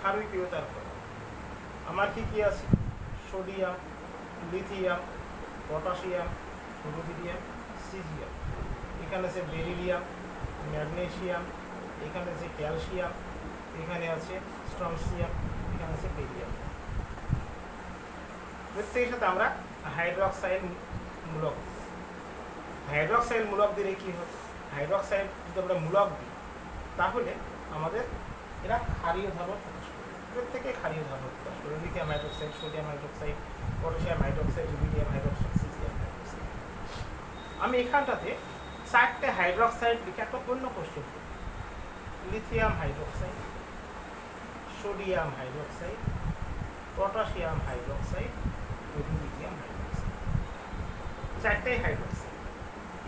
ক্ষারকীয়তার ক্রম আমার কি কি আছে? Sodium, lithium, potassium, rubidium, caesium. এখানে আছে বেরিলিয়াম ম্যাগনেসিয়াম এখানে আছে ক্যালসিয়াম, এখানে আছে স্ট্রনসিয়াম এখানে আছে বেরিয়াম প্রত্যেকের সাথে আমরা হাইড্রক্সাইড মূলক দিই। হাইড্রক্সাইড মূলক দিলে কী হবে হাইড্রক্সাইড যদি আমরা মূলক দিই, তাহলে আমাদের এরা ক্ষারীয় ধর্ম করে প্রত্যেকে ক্ষারীয় ধর্ম প্রকাশ করে hydroxide sodium hydroxide potassium hydroxide rubidium hydroxide caesium hydroxide আমি এখানটাতে চারটে হাইড্রক্সাইড লিখে একটা অন্য question lithium hydroxide, sodium hydroxide, potassium hydroxide rubidium hydroxide. চারটেই hydroxide.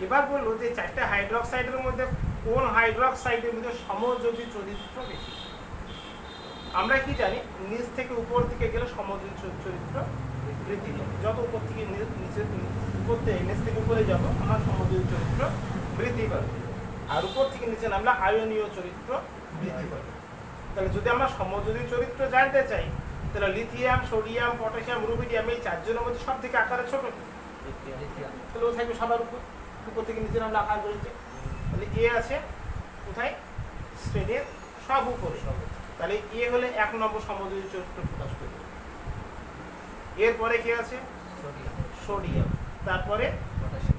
এবার বলল যে চারটে হাইড্রোক্সাইডের মধ্যে কোন হাইড্রোক্সাইডের মধ্যে সমযোজী চরিত্র বেশি? আমরা কি জানি, নিচ থেকে উপর দিকে গেলে সমযোজী চরিত্র বৃদ্ধি পাবে যত উপর থেকে নিচে, উপর থেকে নিচ থেকে উপরে যাব, আমার সমযোজী চরিত্র বৃদ্ধি পাবে। আর উপর থেকে নিচে নামলে আয়নীয় চরিত্র বৃদ্ধি পাবে। তাহলে যদি আমরা সমযোজী চরিত্র জানতে চাই, তাহলে লিথিয়াম, সোডিয়াম, পটাশিয়াম, রুবিডিয়াম, এই চারজনের মধ্যে সব থেকে আকারে ছোট তাহলে ও থাকবে সবার উপর। উপর থেকে নিচে নামলে আকার বেড়েছে। তাহলে এ আছে, কোথায়? শ্রেণির সব উপরে। তাহলে এ হলে এক নম্বর সমযোজী চরিত্র প্রকাশ করবে। এরপরে কি আছে? সোডিয়াম। তারপরে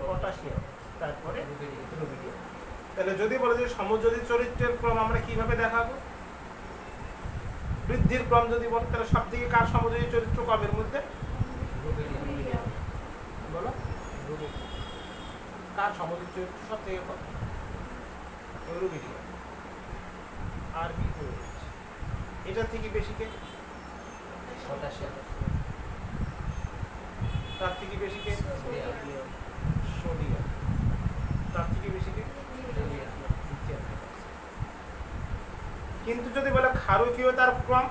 পটাশিয়াম। তারপরে রুবিডিয়াম। তাহলে যদি বলে যে সমযোজী চরিত্রের ক্রম আমরা কীভাবে দেখাবো? বৃদ্ধির ক্রম যদি বলে তাহলে সব থেকে কার সমযোজী চরিত্র কবের মধ্যে? বলো। কার সমযোজী চরিত্র সব থেকে কম? রুবিডিয়াম। আর বি এটা থেকে বেশি কে? তার থেকে বেশি কে? সোডিয়াম। তার থেকে বেশি কে? কিন্তু যদি বলে ক্ষারকীয়তার ক্রম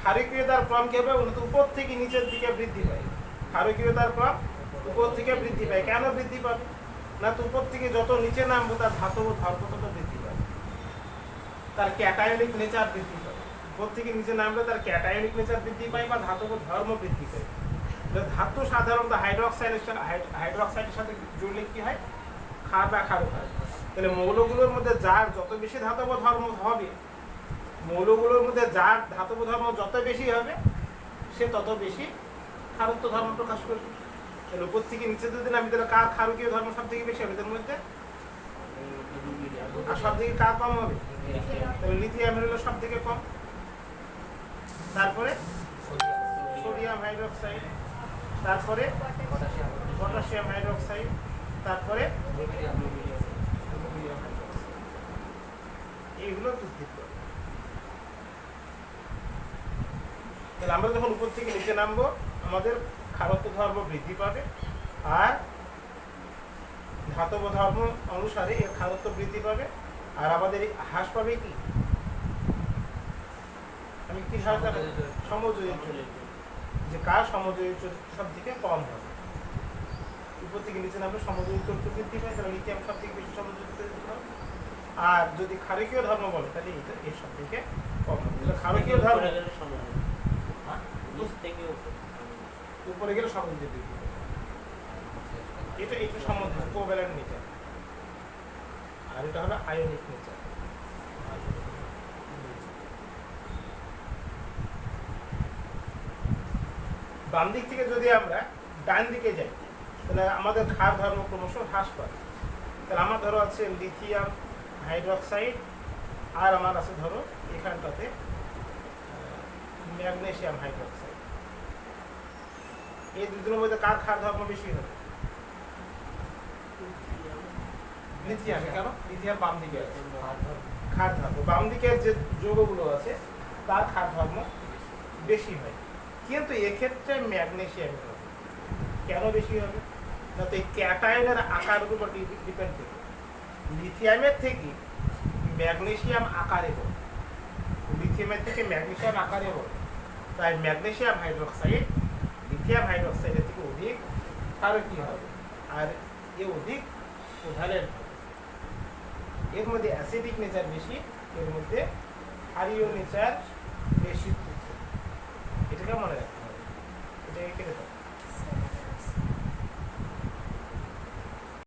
ক্ষারকীয়তার ক্রম কি হবে? উপর থেকে নিচের দিকে বৃদ্ধি পায়। ক্ষারকীয়তার ক্রম উপর থেকে বৃদ্ধি পায়। কেন বৃদ্ধি পাবে? না তো উপর থেকে যত নিচে নামবো তার ধাতব ধর্ম তত বৃদ্ধি পাবে। তার ক্যাটায়নিক নেচার বৃদ্ধি থেকে নিচে নামলে তার ক্যাটায়নিক নেচার বৃদ্ধি পায় বা ধাতব ধর্ম বৃদ্ধি পায়। ধাতু সাধারণত হাইড্রক্সাইডের সাথে হাইড্রক্সাইডের সাথে জুড়লে কি হয়? ক্ষার বা ক্ষারক হয়। তাহলে মৌলগুলোর মধ্যে যার যত বেশি ধাতব ধর্ম হবে, মৌলগুলোর মধ্যে যার ধাতব ধর্ম যত বেশি হবে, সে তত বেশি ক্ষারত্ব ধর্ম প্রকাশ করবে। তাহলে উপর থেকে নিচে যদি আমি তাহলে কার ক্ষারকীয় ধর্ম সব থেকে বেশি হবে? মধ্যে আর সব থেকে কার কম হবে? তাহলে লিথিয়ামের হলো সব থেকে কম। তারপরে সোডিয়াম হাইড্রক্সাইড, তারপরে পটাশিয়াম হাইড্রক্সাইড, তারপরে এইগুলো বৃদ্ধি করে তাহলে আমরা যখন উপর থেকে নিচে নামবো, আমাদের ক্ষারত্ব ধর্ম বৃদ্ধি পাবে আর ধাতব ধর্ম অনুসারে এর ক্ষারত্ব বৃদ্ধি পাবে। আর আমাদের হ্রাস পাবে কি? সমযোজী চরিত্র। যে কার সমযোজী চরিত্র সব থেকে কম হবে। উপর থেকে নিচে নামলে সমযোজী চরিত্র বৃদ্ধি পায় তাহলে লিথিয়াম সব থেকে বেশি সমযোজী চরিত্র আর যদি ক্ষারকীয় ধর্ম বলে তাহলে এটা এর সব থেকে কম হবে। ক্ষারকীয় ধর্ম হ্যাঁ? উপরে। গেলে সমযোজী বৃদ্ধি পাবে এটা এটা সম্বন্ধে কোভ্যালেন্ট নেচার আর এটা হলো আয়নিক নেচার বাম দিক থেকে যদি আমরা ডান দিকে যাই তাহলে আমাদের ক্ষার ধর্ম ক্রমশ হ্রাস পাবে তাহলে আমার ধরো আছে লিথিয়াম হাইড্রক্সাইড আর আমার আছে ধরো এখানটাতে ম্যাগনেশিয়াম হাইড্রক্সাইড। এই দুজনের মধ্যে কার ক্ষার ধর্ম বেশি হবে? লিথিয়াম কেন? লিথিয়াম বাম দিকে আছে। ক্ষার ধর্ম। বাম দিকের যে যৌগগুলো আছে তার ক্ষার ধর্ম বেশি হয়। কিন্তু এক্ষেত্রে ম্যাগনেসিয়াম হবে। কেন বেশি হবে? না তো এই ক্যাটায়নের আকারের উপর ডিপেন্ড করবে লিথিয়ামের থেকে ম্যাগনেসিয়াম আকারে বড়। লিথিয়ামের থেকে ম্যাগনেসিয়াম আকারে বড়। তাই ম্যাগনেসিয়াম হাইড্রোক্সাইড, লিথিয়াম হাইড্রোক্সাইডের থেকে অধিক ক্ষারকীয় হবে? আর এ অধিক কোভালেন্ট এর মধ্যে অ্যাসিডিক নেচার বেশি, এর মধ্যে ক্ষারীয় নেচার বেশি। 我慢でできると。